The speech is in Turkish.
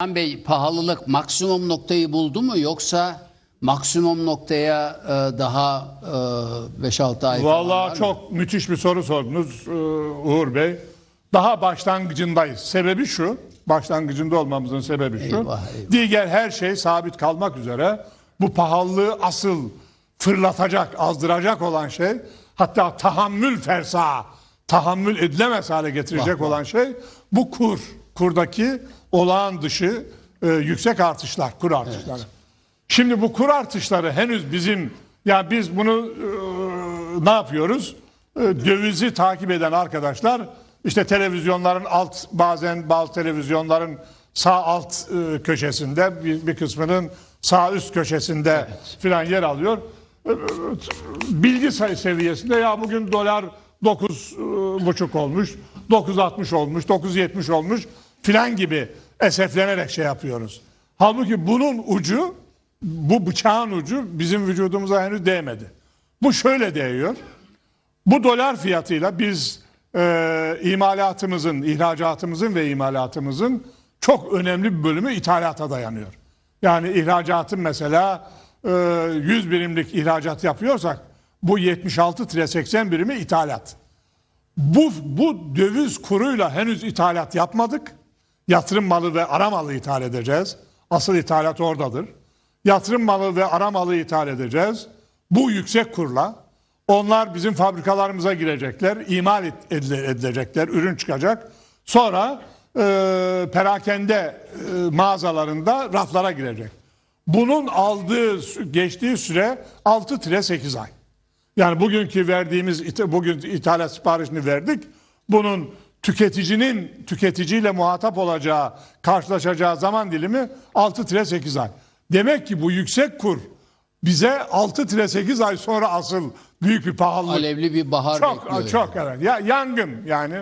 Hakan Bey pahalılık maksimum noktayı buldu mu yoksa maksimum noktaya e, daha e, 5-6 ay Vallahi mı? çok müthiş bir soru sordunuz e, Uğur Bey. Daha başlangıcındayız. Sebebi şu, başlangıcında olmamızın sebebi şu. Eyvah, eyvah. Diğer her şey sabit kalmak üzere bu pahalılığı asıl fırlatacak, azdıracak olan şey, hatta tahammül fersa, tahammül edilemez hale getirecek Vah, vah. olan şey bu kur. Kurdaki olağan dışı e, yüksek artışlar, kur artışları. Şimdi bu kur artışları henüz bizim ya biz bunu e, ne yapıyoruz? E, dövizi takip eden arkadaşlar işte televizyonların alt bazen bazı televizyonların sağ alt e, köşesinde bir, bir kısmının sağ üst köşesinde filan yer alıyor. E, e, Bilgi sayı seviyesinde ya bugün dolar 9 e, olmuş, 9.60 olmuş, 9.70 olmuş filan gibi eseflenerek şey yapıyoruz. Halbuki bunun ucu bu bıçağın ucu bizim vücudumuza henüz değmedi. Bu şöyle değiyor. Bu dolar fiyatıyla biz e, imalatımızın, ihracatımızın ve imalatımızın çok önemli bir bölümü ithalata dayanıyor. Yani ihracatın mesela e, 100 birimlik ihracat yapıyorsak bu 76-80 birimi ithalat. Bu, bu döviz kuruyla henüz ithalat yapmadık. Yatırım malı ve ara malı ithal edeceğiz. Asıl ithalat oradadır. Yatırım malı ve ara malı ithal edeceğiz. Bu yüksek kurla onlar bizim fabrikalarımıza girecekler, imal edilecekler, ürün çıkacak. Sonra e, perakende e, mağazalarında raflara girecek. Bunun aldığı, geçtiği süre 6-8 ay. Yani bugünkü verdiğimiz bugün ithalat siparişini verdik. Bunun tüketicinin tüketiciyle muhatap olacağı, karşılaşacağı zaman dilimi 6-8 ay. Demek ki bu yüksek kur bize 6-8 ay sonra asıl büyük bir pahalılık. Alevli bir bahar Çok bekliyor. çok evet. Ya yangın yani.